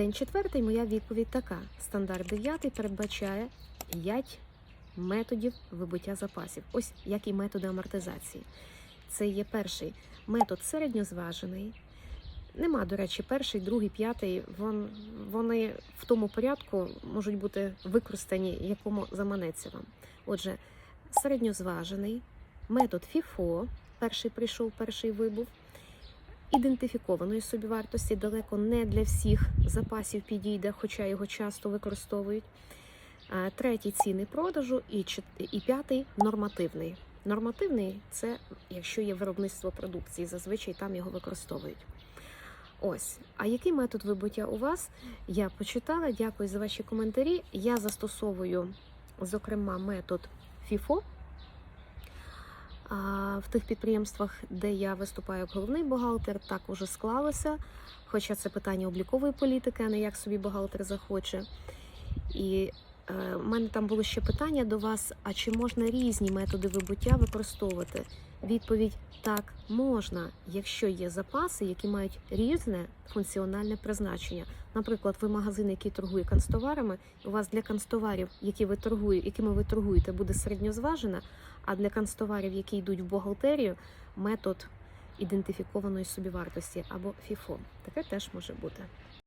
День четвертий, моя відповідь така: стандарт дев'ятий передбачає 5 методів вибуття запасів, ось як і методи амортизації. Це є перший метод середньозважений. Нема, до речі, перший, другий, п'ятий. Вон, вони в тому порядку можуть бути використані, якому заманеться вам. Отже, середньозважений, метод FIFO, перший прийшов, перший вибув, ідентифікованої собівартості далеко не для всіх запасів підійде, хоча його часто використовують. Третій ціни продажу і, і п'ятий нормативний. Нормативний це якщо є виробництво продукції, зазвичай там його використовують. Ось. А який метод вибуття у вас? Я почитала. Дякую за ваші коментарі. Я застосовую, зокрема, метод FIFO. В тих підприємствах, де я виступаю як головний бухгалтер, так уже склалося. Хоча це питання облікової політики, а не як собі бухгалтер захоче. І е, в мене там було ще питання до вас: а чи можна різні методи вибуття використовувати? Відповідь так можна, якщо є запаси, які мають різне функціональне призначення. Наприклад, ви магазин, який торгує канцтоварами, у вас для канцтоварів, які ви торгуєте, якими ви торгуєте, буде середньозважена, а для канцтоварів, які йдуть в бухгалтерію, метод ідентифікованої собівартості або FIFO. Таке теж може бути.